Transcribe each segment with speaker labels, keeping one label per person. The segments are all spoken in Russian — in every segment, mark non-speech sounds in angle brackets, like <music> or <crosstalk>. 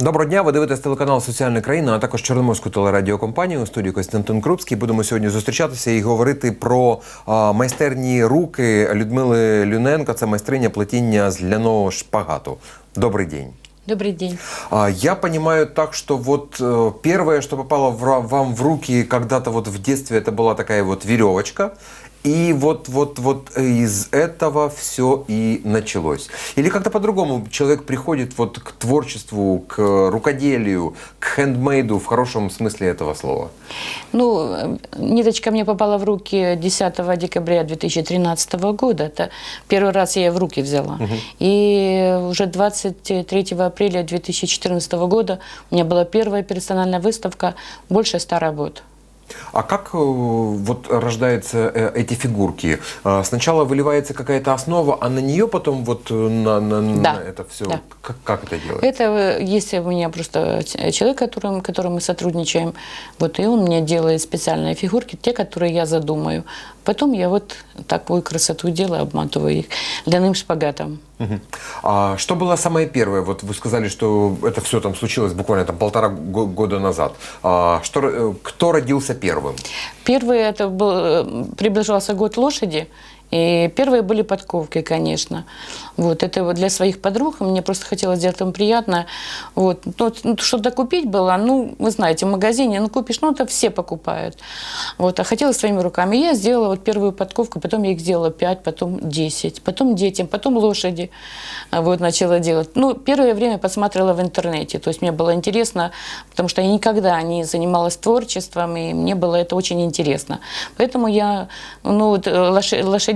Speaker 1: Доброго дня, ви дивитесь телеканал Соціальна країна, а також Чорноморську телерадіокомпанію у студії Костянтин Крупський. Будемо сьогодні зустрічатися і говорити про а, майстерні руки Людмили Люненко. Це майстриня плетіння з ляного шпагату. Добрий день.
Speaker 2: Добрый день.
Speaker 1: А, Я понимаю так, что вот э, первое, что попало в ра- вам в руки когда-то вот в детстве, это была такая вот веревочка. и вот, вот, вот из этого все и началось. Или как-то по-другому человек приходит вот к творчеству, к рукоделию, к хендмейду в хорошем смысле этого слова.
Speaker 2: Ну, ниточка мне попала в руки 10 декабря 2013 года. Это первый раз я ее в руки взяла. И уже 23 апреля 2014 года у меня была первая персональная выставка «Больше ста работ».
Speaker 1: А как э, вот рождаются э, эти фигурки? Э, Сначала выливается какая-то основа, а на нее потом вот на, на- на
Speaker 2: Да,
Speaker 1: это все.
Speaker 2: да.
Speaker 1: Как, как это делается?
Speaker 2: Это есть у меня просто человек, которым, которым мы сотрудничаем, вот, и он мне делает специальные фигурки, те, которые я задумаю. Потом я вот такую красоту делаю, обматываю их ляным шпагатом.
Speaker 1: А что было самое первое? Вот вы сказали, что это все там случилось буквально там полтора го- года назад. А что, э, кто родился первым?
Speaker 2: Первый это был, э, приближался год лошади, и первые были подковки, конечно. Вот, это вот для своих подруг, мне просто хотелось сделать им приятно. Вот, ну, ну, что-то купить было, ну, вы знаете, в магазине, ну, купишь, ну, это все покупают. Вот, а хотела своими руками. Я сделала вот первую подковку, потом я их сделала 5, потом 10, потом детям, потом лошади. А Вот, начала делать. Ну, первое время посмотрела в интернете, то есть мне было интересно, потому что я никогда не занималась творчеством, и мне было это очень интересно. Поэтому я, ну, вот, э,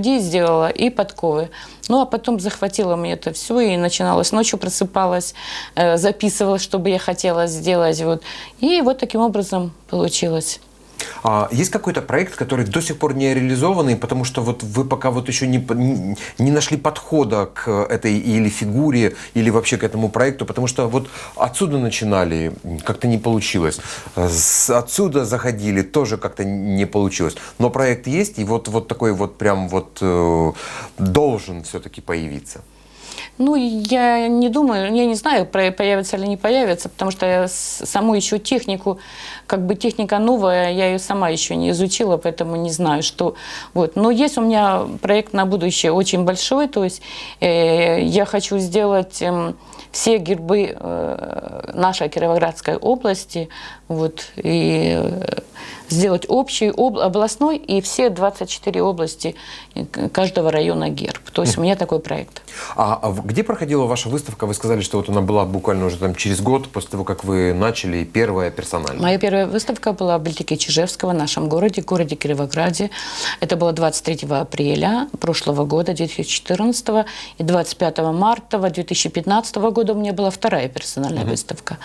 Speaker 2: лошадей сделала и подковы. Ну, а потом захватило мне это все, и начиналось ночью просыпалась, э, записывала, что бы я хотела сделать. Вот. И вот таким образом получилось.
Speaker 1: А есть какой-то проект, который до сих пор не реализованный, потому что вот вы пока вот еще не, не, нашли подхода к этой или фигуре, или вообще к этому проекту, потому что вот отсюда начинали, как-то не получилось. Отсюда заходили, тоже как-то не получилось. Но проект есть, и вот, вот такой вот прям вот э, должен все-таки появиться.
Speaker 2: Ну, я не думаю, я не знаю, появится или не появится, потому что я саму еще технику, как бы техника новая, я ее сама еще не изучила, поэтому не знаю, что. Вот. Но есть у меня проект на будущее очень большой, то есть э, я хочу сделать эм, все гербы э, нашей Кировоградской области, вот, и э, сделать общий, об- областной и все 24 области э, каждого района герб. То есть у меня такой проект.
Speaker 1: А а где проходила ваша выставка? Вы сказали, что вот она была буквально уже там через год после того, как вы начали первая персональная.
Speaker 2: Моя первая выставка была в библиотеке Чижевского в нашем городе, городе Кировограде. Это было 23 апреля прошлого года, 2014, и 25 марта 2015 года у меня была вторая персональная выставка.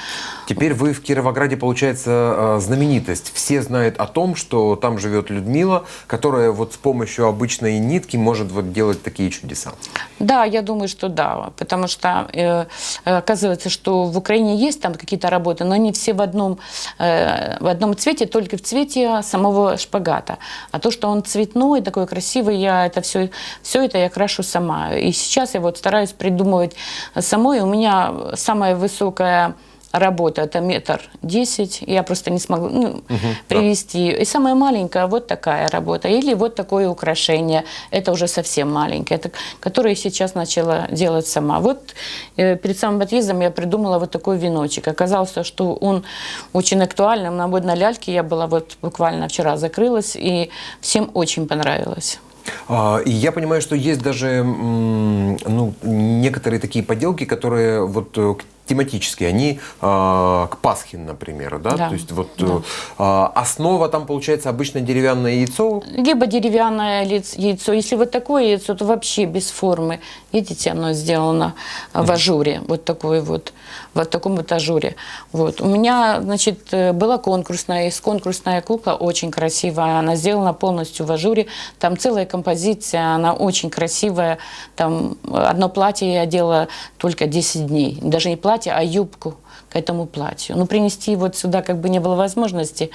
Speaker 1: Теперь вы в Кировограде, получается, э, знаменитость. Все знают о том, что там живет Людмила, которая вот с помощью обычной нитки может вот делать такие чудеса.
Speaker 2: Да, я думаю, что да, потому что э, э, оказывается, что в Украине есть там какие-то работы, но они все в одном, э, в одном цвете, только в цвете самого шпагата. А то, что он цветной, такой красивый, я это все, все это я крашу сама. И сейчас я вот стараюсь придумывать самой. У меня самая высокая работа это метр десять, я просто не смогла ну, привести. И самая маленькая вот такая работа. Или вот такое украшение, это уже совсем маленькое, это, которое сейчас начала делать сама. Вот э, перед самым отъездом я придумала вот такой веночек. Оказалось, что он очень актуальный. На модной ляльке я была вот буквально вчера закрылась, и всем очень понравилось.
Speaker 1: А, И я понимаю, что есть даже ну, некоторые такие поделки, которые вот э, тематические, они а, к Пасхе, например, да?
Speaker 2: Да.
Speaker 1: То есть вот
Speaker 2: Да.
Speaker 1: э, основа там получается обычное деревянное яйцо.
Speaker 2: Либо деревянное яйцо. Если вот такое яйцо, то вообще без формы. Видите, оно сделано в ажуре. Вот такой вот, вот таком вот ажуре. Вот. У меня, значит, э, была конкурсная, есть конкурсная кукла, очень красивая. Она сделана полностью в ажуре. Там целая композиция, она очень красивая. Там одно платье я делала только 10 дней. Даже не платье, а юбку к этому платью. Ну, принести вот сюда как бы не было возможности.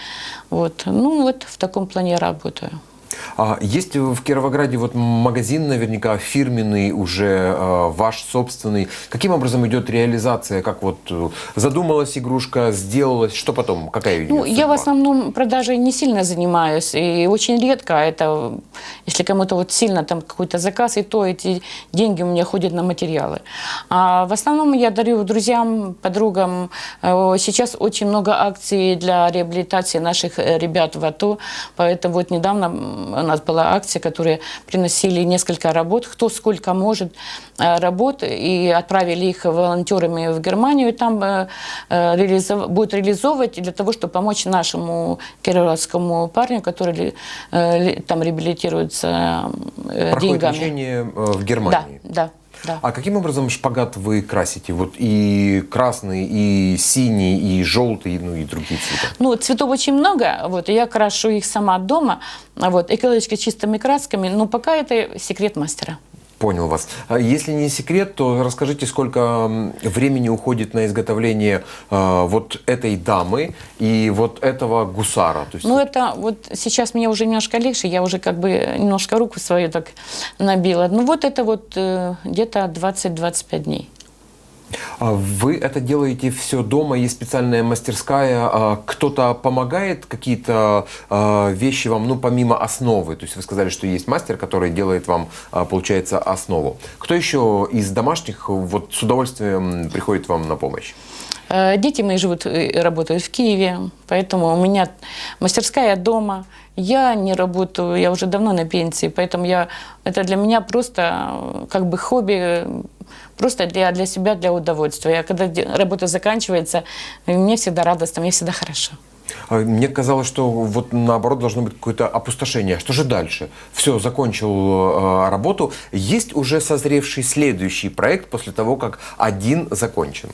Speaker 2: Вот. Ну, вот в таком плане я работаю.
Speaker 1: А есть в Кировограде вот магазин наверняка фирменный, уже э, ваш собственный. Каким образом идет реализация? Как вот э, задумалась игрушка, сделалась, что потом? Какая
Speaker 2: Ну, я
Speaker 1: судьба?
Speaker 2: в основном продажей не сильно занимаюсь, и очень редко это, если кому-то вот сильно там какой-то заказ, и то эти деньги у меня ходят на материалы. А в основном я дарю друзьям, подругам. Э, Сейчас очень много акций для реабилитации наших э, ребят в АТО, поэтому вот недавно у нас была акция, которые приносили несколько работ, кто сколько может э, работ, и отправили их волонтерами в Германию, и там э, э, реализов- будут реализовывать для того, чтобы помочь нашему кировскому парню, который там реабилитируется
Speaker 1: Проходит
Speaker 2: деньгами.
Speaker 1: в Германии.
Speaker 2: да, да.
Speaker 1: А каким образом шпагат вы красите? Вот и красный, и синий, и желтый, ну и другие цвета.
Speaker 2: Ну, цветов очень много, вот, и я крашу их сама дома, вот, экологически чистыми красками, но пока это секрет мастера.
Speaker 1: Понял вас. А Если не секрет, то расскажите, сколько времени уходит на изготовление э, вот этой дамы и вот этого гусара. То есть
Speaker 2: Ну, это вот сейчас мне уже немножко легче, я уже как бы немножко руку свою так набила. Ну, вот это вот э, где-то 20-25 дней.
Speaker 1: А вы это делаете все дома, есть специальная мастерская, а кто-то помогает какие-то а, вещи вам, ну, помимо основы. То есть вы сказали, что есть мастер, который делает вам, получается, основу. Кто еще из домашних вот с удовольствием приходит вам на помощь?
Speaker 2: Э, Дети мои живут э, и работают в Киеве, поэтому у меня мастерская дома. Я не работаю, я уже давно на пенсии, поэтому я, это для меня просто э, как бы хобби, просто для, для себя, для удовольствия. Я, когда работа заканчивается, мне всегда радостно, мне всегда хорошо.
Speaker 1: А Мне казалось, что вот наоборот должно быть какое-то опустошение. Что же дальше? Все, закончил э, работу. Есть уже созревший следующий проект после того, как один закончен.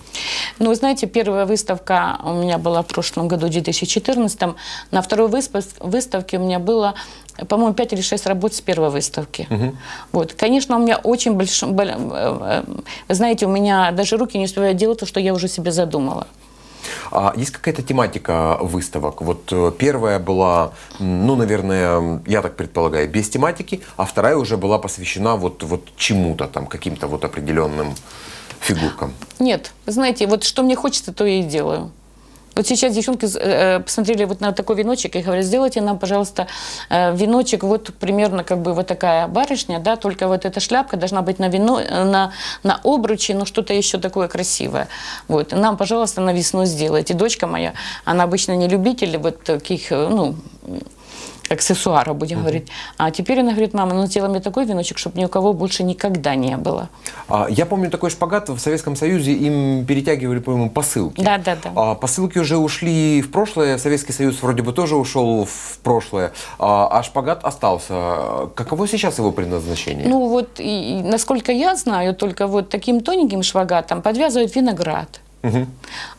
Speaker 2: Ну, вы знаете, первая выставка у меня была в прошлом году, в 2014. На второй выставке у меня было, по-моему, 5 или 6 работ с первой выставки. Вот. Конечно, у меня очень большой... Вы знаете, у меня даже руки не успевают делать то, что я уже себе задумала.
Speaker 1: А есть какая-то тематика выставок? Вот э, первая была, ну, наверное, я так предполагаю, без тематики, а вторая уже была посвящена вот, вот чему-то там, каким-то вот определенным фигуркам.
Speaker 2: Нет, знаете, вот что мне хочется, то я и делаю. Вот сейчас девчонки э, посмотрели вот на такой веночек и говорят, сделайте нам, пожалуйста, э, веночек, вот примерно как бы вот такая барышня, да, только вот эта шляпка должна быть на, вино, э, на, на обруче, но что-то еще такое красивое. Вот, нам, пожалуйста, на весну сделайте. Дочка моя, она обычно не любитель вот таких, э, ну, аксессуаров, будем говорить. А теперь она говорит, мама, ну сделай мне такой веночек, чтобы ни у кого больше никогда не было.
Speaker 1: А, Я помню такой шпагат в Советском Союзе, им перетягивали, по-моему, посылки.
Speaker 2: Да, да, да.
Speaker 1: А посылки уже ушли в прошлое, Советский Союз вроде бы тоже ушел в прошлое, а, а шпагат остался. Каково сейчас его предназначение?
Speaker 2: Ну вот, и, насколько я знаю, только вот таким тоненьким швагатом подвязывают виноград.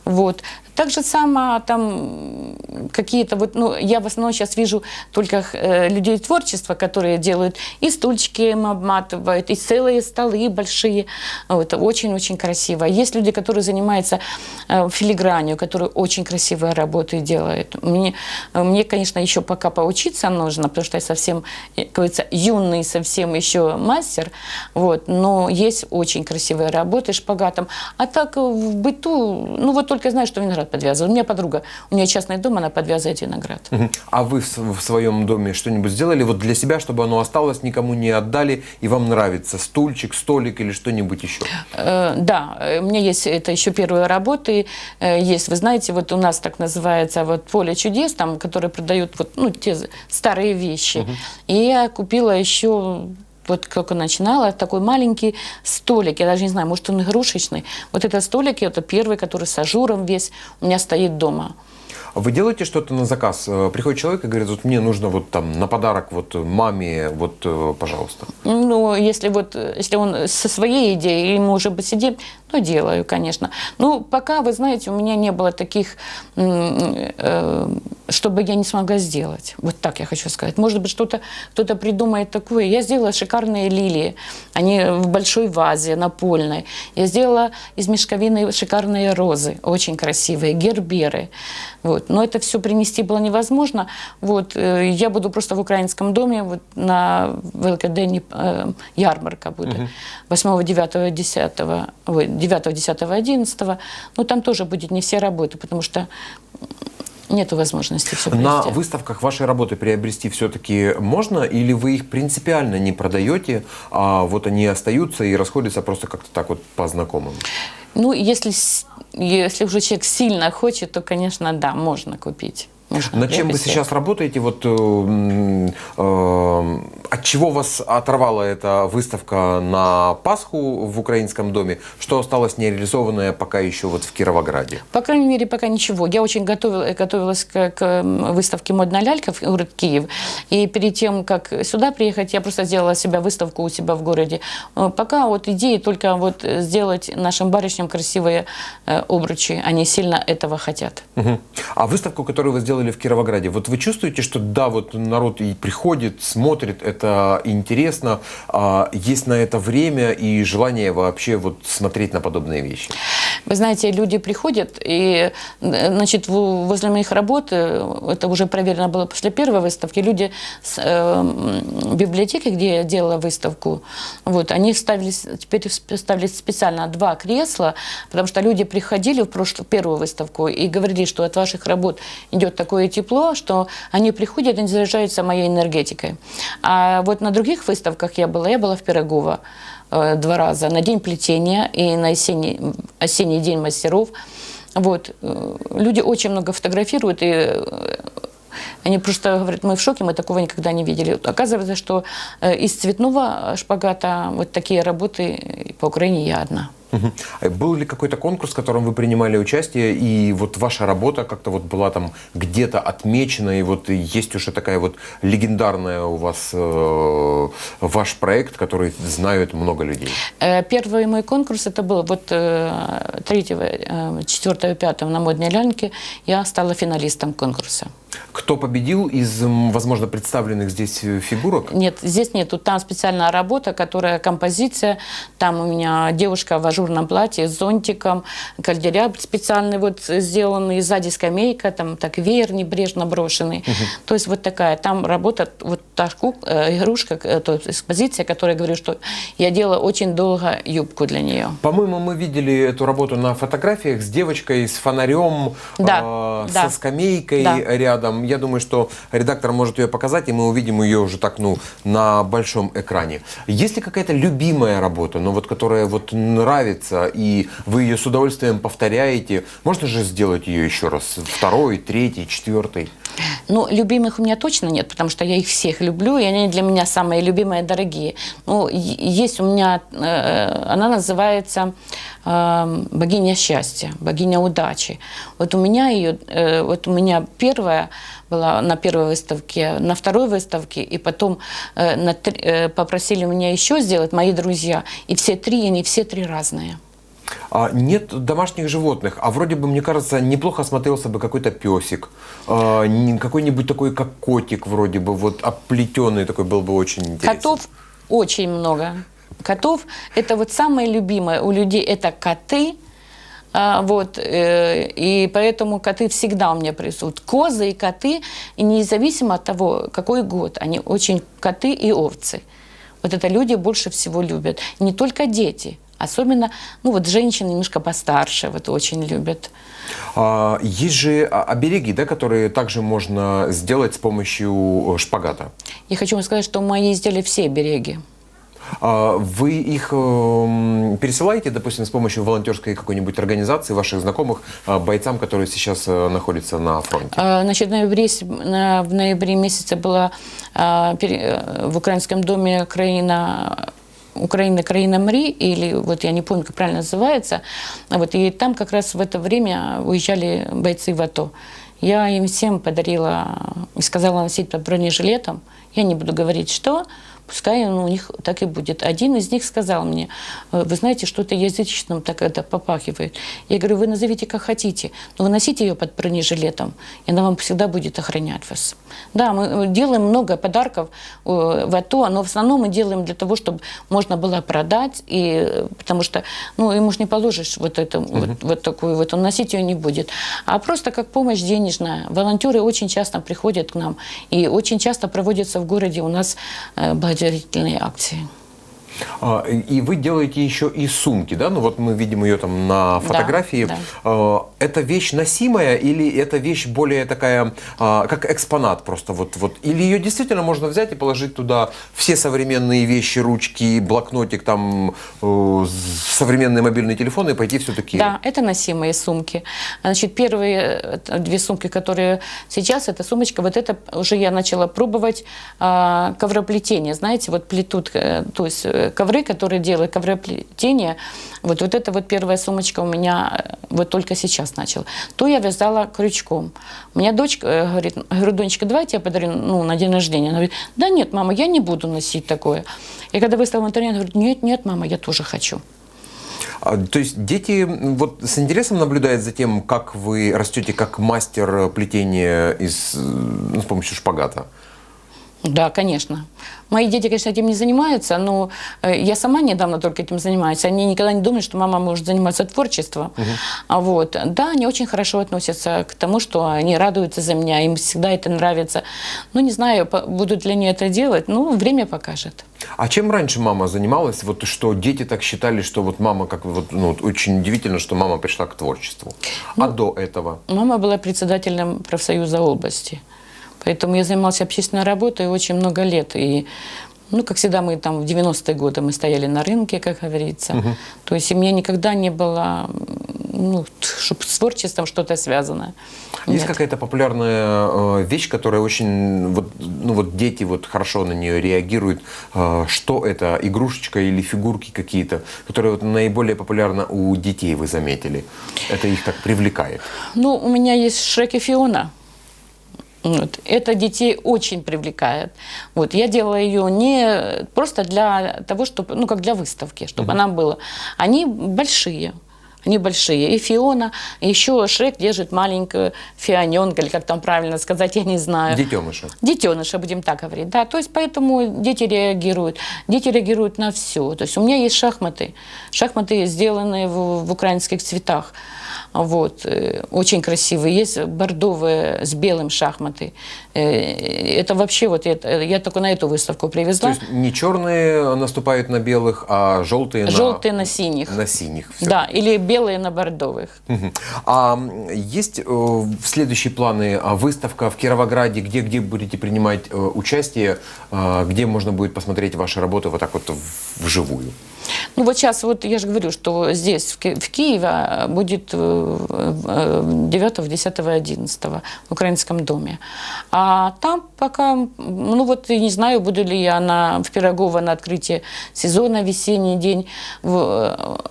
Speaker 2: Вот. Так же само там какие-то вот, ну, я в основном сейчас вижу только э, людей творчества, которые делают и стульчики им обматывают, и целые столы большие. Вот, очень-очень красиво. Есть люди, которые занимаются э, филигранью, которые очень красивые работы делают. Мне, мне, конечно, еще пока поучиться нужно, потому что я совсем, э, как говорится, юный совсем еще мастер, вот, но есть очень красивые работы шпагатом. А так в быту, ну вот только знаю, что виноград подвязываю. У меня подруга, у нее частный дом, она подвязывает виноград.
Speaker 1: Мгм. А вы в, в своем доме что-нибудь сделали вот для себя, чтобы оно осталось, никому не отдали, и вам нравится стульчик, столик или что-нибудь еще?
Speaker 2: Э, Да, э, у меня есть это еще первые работы. э, Есть, вы знаете, вот у нас так называется вот поле чудес, там, которые продают вот, ну, те старые вещи. И я купила еще вот как начинала, такой маленький столик, я даже не знаю, может он игрушечный. Вот этот столик, это первый, который с ажуром весь, у меня стоит дома.
Speaker 1: Вы делаете что-то на заказ? Э, Приходит человек и говорит, вот мне нужно вот там на подарок вот маме, вот, э, пожалуйста.
Speaker 2: Ну, если вот, э, если он со своей идеей, или мы уже посидим, то делаю, конечно. Ну, пока, вы знаете, у меня не было таких, э, чтобы я не смогла сделать. Вот так я хочу сказать. Может быть, что-то кто-то придумает такое. Я сделала шикарные лилии. Они в большой вазе, напольной. Я сделала из мешковины шикарные розы, очень красивые, герберы. Вот. Но это все принести было невозможно. Вот. э, Я буду просто в украинском доме вот на Великодень э, ярмарка будет. 8, 9, 10, ой, 9, 10, 11. Ну, там тоже будет не все работы, потому что нет возможности все
Speaker 1: На выставках ваши работы приобрести все-таки можно, или вы их принципиально не продаете, а вот они остаются и расходятся просто как-то так вот по знакомым?
Speaker 2: Ну, если, если уже человек сильно хочет, то, конечно, да, можно купить. Можно
Speaker 1: Над чем вы сейчас работаете? Вот э, э, от чего вас оторвала эта выставка на Пасху в украинском доме? Что осталось нереализованное пока еще вот в Кировограде?
Speaker 2: По крайней мере, пока ничего. Я очень готовила, готовилась к, к выставке «Модная лялька» в город Киев. И перед тем, как сюда приехать, я просто сделала себя выставку у себя в городе. Э, Пока вот идея только вот сделать нашим барышням красивые э, обручи. Они сильно этого хотят.
Speaker 1: Мгм. А выставку, которую вы сделали в Кировограде, вот вы чувствуете, что да, вот народ и приходит, смотрит, это интересно, а есть на это время и желание вообще вот смотреть на подобные вещи?
Speaker 2: Вы знаете, люди приходят, и, значит, возле моих работ, э, это уже проверено было после первой выставки, люди с э, библиотеки, где я делала выставку, вот, они ставили, с- теперь ставили специально два кресла, потому что люди приходили в прошлую, первую выставку и говорили, что от ваших работ идет такое тепло, что они приходят и заряжаются моей энергетикой. А вот на других выставках я была, я была в Пирогово, э, два раза на день плетения и на осенний, осенний день мастеров. Вот. э, Люди очень много фотографируют, и э, они просто говорят, мы в шоке, мы такого никогда не видели. Оказывается, что э, из цветного шпагата вот такие работы по Украине я одна.
Speaker 1: А Был ли какой-то конкурс, в котором вы принимали участие, и вот ваша работа как-то вот была там где-то отмечена, и вот есть уже такая вот легендарная у вас э, ваш проект, который знают много людей?
Speaker 2: Э, Первый мой конкурс, это был вот 3, 4, 5 на модной ляльке, я стала финалистом конкурса.
Speaker 1: Кто победил из, возможно, представленных здесь э, фигурок?
Speaker 2: Нет, здесь нету. Там специальная работа, которая композиция. Там у меня девушка в ажурном платье с зонтиком, кальдеря специальный вот сделанный, сзади скамейка, там так веер небрежно брошенный. То есть вот такая. Там работа, вот та э, игрушка, э, то есть экспозиция, которая говорю, что я делала очень долго юбку для нее.
Speaker 1: По-моему, мы видели эту работу на фотографиях с девочкой, с фонарем,
Speaker 2: Да,
Speaker 1: э,
Speaker 2: да.
Speaker 1: со скамейкой
Speaker 2: Да.
Speaker 1: рядом. Я думаю, что редактор может ее показать, и мы увидим ее уже так, ну, на большом экране. Есть ли какая-то любимая работа, но вот которая вот нравится, и вы ее с удовольствием повторяете? Можно же сделать ее еще раз? Второй, третий, четвертый?
Speaker 2: Ну, любимых у меня точно нет, потому что я их всех люблю, и они для меня самые любимые, дорогие. Ну, есть у меня, э, она называется э, богиня счастья, богиня удачи. Вот у меня ее, э, вот у меня первая была на первой выставке, на второй выставке, и потом э, на три- э, попросили меня еще сделать мои друзья, и все три, они все три разные.
Speaker 1: А нет домашних животных, а вроде бы, мне кажется, неплохо смотрелся бы какой-то песик, а, какой-нибудь такой, как котик, вроде бы, вот оплетенный такой был бы очень интересный.
Speaker 2: Котов очень много. Котов – это вот самое любимое у людей – это коты. А, вот, э, и поэтому коты всегда у меня присутствуют. Козы и коты, и независимо от того, какой год, они очень коты и овцы. Вот это люди больше всего любят. Не только дети, особенно, ну вот женщины немножко постарше вот очень любят.
Speaker 1: А, есть же а, обереги, да, которые также можно сделать с помощью э, шпагата.
Speaker 2: Я хочу вам сказать, что мои изделия все береги.
Speaker 1: А, Вы их эм, пересылаете, допустим, с помощью волонтерской какой-нибудь организации, ваших знакомых, а, бойцам, которые сейчас э, находятся на фронте?
Speaker 2: А, Значит, в ноябре, в ноябре месяце была э, в украинском доме краина Украина, краина Мри, или вот я не помню, как правильно называется, А вот, и там как раз в это время уезжали бойцы в АТО. Я им всем подарила сказала носить под бронежилетом. Я не буду говорить, что, пускай ну, у них так и будет. Один из них сказал мне, «Э, вы знаете, что-то язычеством так это попахивает. Я говорю, вы назовите как хотите, но вы носите ее под бронежилетом, и она вам всегда будет охранять вас. Да, мы делаем много подарков э, в АТО, но в основном мы делаем для того, чтобы можно было продать, и, э, потому что ну, ему же не положишь вот, это, вот, вот такую вот, он носить ее не будет. А просто как помощь денежная. Волонтеры очень часто приходят к нам, и очень часто проводятся в городе у нас э, благотворительные акции.
Speaker 1: А, И вы делаете еще и сумки, да? Ну вот мы видим ее там на фотографии.
Speaker 2: да.
Speaker 1: А, Это вещь носимая или это вещь более такая, а, как экспонат просто вот, вот? Или ее действительно можно взять и положить туда все современные вещи, ручки, блокнотик, там э, современные мобильные телефоны и пойти все-таки?
Speaker 2: Да, это носимые сумки. Значит, первые э, две сумки, которые сейчас, это сумочка, вот это уже я начала пробовать а, ковроплетение. Знаете, вот плетут, э, то есть э, ковры, которые делают ковроплетение. Вот, вот это вот первая сумочка у меня э, вот только сейчас начала. То я вязала крючком. У меня дочка э, говорит, говорю, Донечка, давайте я подарю ну, на день рождения. Она говорит, да нет, мама, я не буду носить такое. И когда выставила в интернет, говорит, нет, нет, мама, я тоже хочу.
Speaker 1: А, То есть дети вот с интересом наблюдают за тем, как вы растете как мастер плетения из, э, ну, с помощью шпагата?
Speaker 2: Да, конечно. Мои дети, конечно, этим не занимаются, но э, я сама недавно только этим занимаюсь. Они никогда не думали, что мама может заниматься творчеством. А Вот. Да, они очень хорошо относятся к тому, что они радуются за меня, им всегда это нравится. Ну, не знаю, будут ли они это делать, ну, время покажет.
Speaker 1: А чем раньше мама занималась? Вот что дети так считали, что вот мама, как вот, ну, вот очень удивительно, что мама пришла к творчеству. а до этого?
Speaker 2: Мама была председателем профсоюза области. Поэтому я занималась общественной работой очень много лет. И, ну, как всегда, мы там в 90-е годы мы стояли на рынке, как говорится. То есть у меня никогда не было, ну, чтобы с творчеством что-то связано.
Speaker 1: Есть какая-то популярная э, вещь, которая очень, вот, ну вот дети вот хорошо на нее реагируют. Э, что это? Игрушечка или фигурки какие-то, которые вот наиболее популярны у детей, вы заметили? Это их так привлекает.
Speaker 2: Ну, у меня есть Шрек и Фиона. Вот. Это детей очень привлекает. Вот. Я делала ее не просто для того, чтобы, ну, как для выставки, чтобы она была. Они большие. Они большие. И Фиона, еще Шрек держит маленькую фионенка, или как там правильно сказать, я не знаю.
Speaker 1: Детеныши.
Speaker 2: Детеныша, будем так говорить. Да, то есть поэтому дети реагируют. Дети реагируют на все. То есть у меня есть шахматы. Шахматы сделаны в, в украинских цветах. Вот, э, очень красивые. Есть бордовые с белым шахматы. Э, Это вообще вот это, я только на эту выставку
Speaker 1: То
Speaker 2: привезла.
Speaker 1: есть не черные наступают на белых, а желтые на,
Speaker 2: Желтые на синих.
Speaker 1: на синих. Всё.
Speaker 2: Да, или белые на бордовых.
Speaker 1: А есть э, следующие планы? А, Выставка в Кировограде, где, где будете принимать э, участие, а, где можно будет посмотреть ваши работы вот так вот вживую?
Speaker 2: Ну вот сейчас, вот я же говорю, что здесь, в, Ки- в Киеве, а, будет э, э, 9, 10, 11 в Украинском доме. А там пока, ну вот не знаю, буду ли я на, в Пирогово на открытии сезона весенний день в,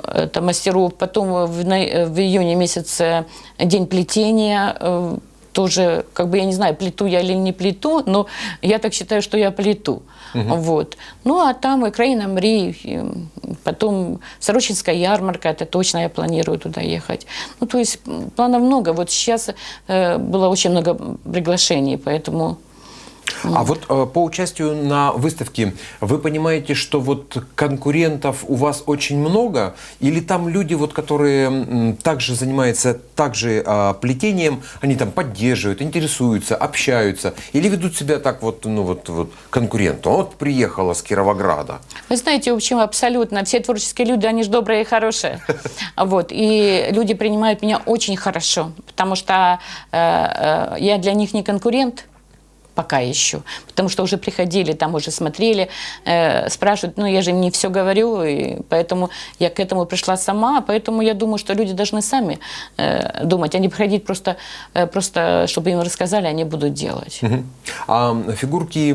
Speaker 2: э, это мастеров, потом в, в июне месяце день плетения, э, тоже, как бы я не знаю, плету я или не плету, но я так считаю, что я плету. Вот. Ну, а там Украина, Мри, и потом Сорочинская ярмарка, это точно я планирую туда ехать. Ну, то есть планов много. Вот сейчас э, было очень много приглашений, поэтому...
Speaker 1: А вот э, по участию на выставке вы понимаете, что вот конкурентов у вас очень много, или там люди, вот, которые м, также занимаются также а, плетением, они там поддерживают, интересуются, общаются, или ведут себя так вот, ну вот, вот конкуренту. Вот приехала с Кировограда.
Speaker 2: Вы знаете, в общем, абсолютно. Все творческие люди, они же добрые и хорошие. <laughs> Вот. И люди принимают меня очень хорошо, потому что э, э, я для них не конкурент, пока еще. Потому что уже приходили, там уже смотрели, э, спрашивают, ну я же не все говорю, и поэтому я к этому пришла сама, поэтому я думаю, что люди должны сами э, думать, а не приходить просто, э, просто, чтобы им рассказали, они будут делать.
Speaker 1: Мгм. А фигурки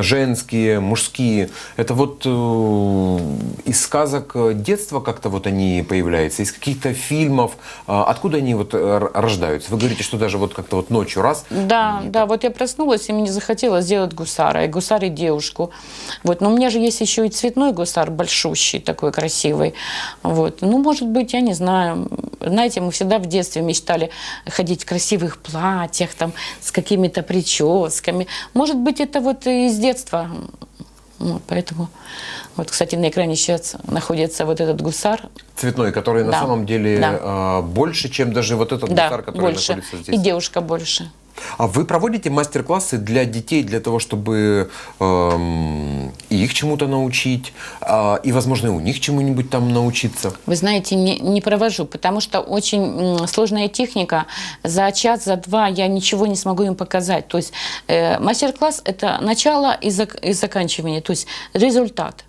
Speaker 1: женские, мужские, это вот э, из сказок детства как-то вот они появляются, из каких-то фильмов, А откуда они вот э, рождаются? Вы говорите, что даже вот как-то вот ночью раз.
Speaker 2: Да, да, вот я проснулась, и мне захотелось сделать гусара, и гусар, и девушку. Вот. Но у меня же есть еще и цветной гусар, большущий, такой красивый. Вот. Ну, может быть, я не знаю. Знаете, мы всегда в детстве мечтали ходить в красивых платьях, там, с какими-то прическами. Может быть, это вот из детства. Ну, поэтому, вот, кстати, на экране сейчас находится вот этот гусар.
Speaker 1: Цветной, который на
Speaker 2: Да.
Speaker 1: самом деле
Speaker 2: Да.
Speaker 1: э, больше, чем даже вот этот
Speaker 2: да,
Speaker 1: гусар, который
Speaker 2: больше.
Speaker 1: находится здесь.
Speaker 2: И девушка больше.
Speaker 1: А вы проводите мастер-классы для детей, для того, чтобы эм, их чему-то научить, а, и, возможно, у них чему-нибудь там научиться?
Speaker 2: Вы знаете, не, не провожу, потому что очень сложная техника. За час, за два я ничего не смогу им показать. То есть э, мастер-класс – это начало и, зак- и заканчивание, то есть результат.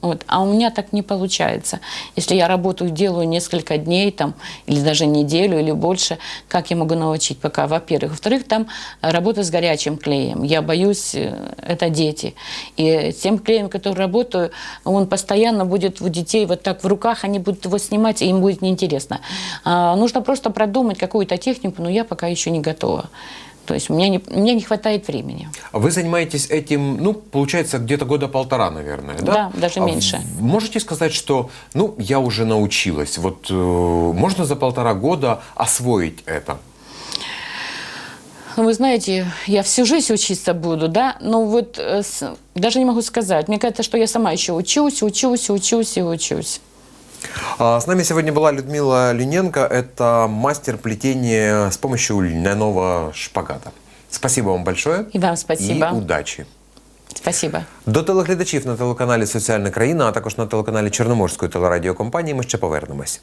Speaker 2: Вот. А у меня так не получается. Если я работаю, делаю несколько дней там, или даже неделю или больше, как я могу научить пока, во-первых. Во-вторых, там работа с горячим клеем. Я боюсь, э, это дети. И тем клеем, который работаю, он постоянно будет у детей вот так в руках, они будут его снимать, и им будет неинтересно. А, нужно просто продумать какую-то технику, но я пока еще не готова. То есть у меня не, меня не хватает времени.
Speaker 1: Вы занимаетесь этим, ну, получается, где-то года полтора, наверное, да?
Speaker 2: Да, даже
Speaker 1: А
Speaker 2: меньше.
Speaker 1: Можете сказать, что, ну, я уже научилась. Вот э, можно за полтора года освоить это?
Speaker 2: Ну, Вы знаете, я всю жизнь учиться буду, да, но вот э, с- даже не могу сказать. Мне кажется, что я сама еще учусь, учусь, учусь и учусь.
Speaker 1: А, С нами сегодня была Людмила Линенко. Это мастер плетения с помощью льняного шпагата. Спасибо вам большое.
Speaker 2: І вам спасибо.
Speaker 1: І удачі.
Speaker 2: Спасибо.
Speaker 1: До телеглядачів на телеканалі Соціальна країна, а також на телеканалі Чорноморської телерадіокомпанії ми ще повернемось.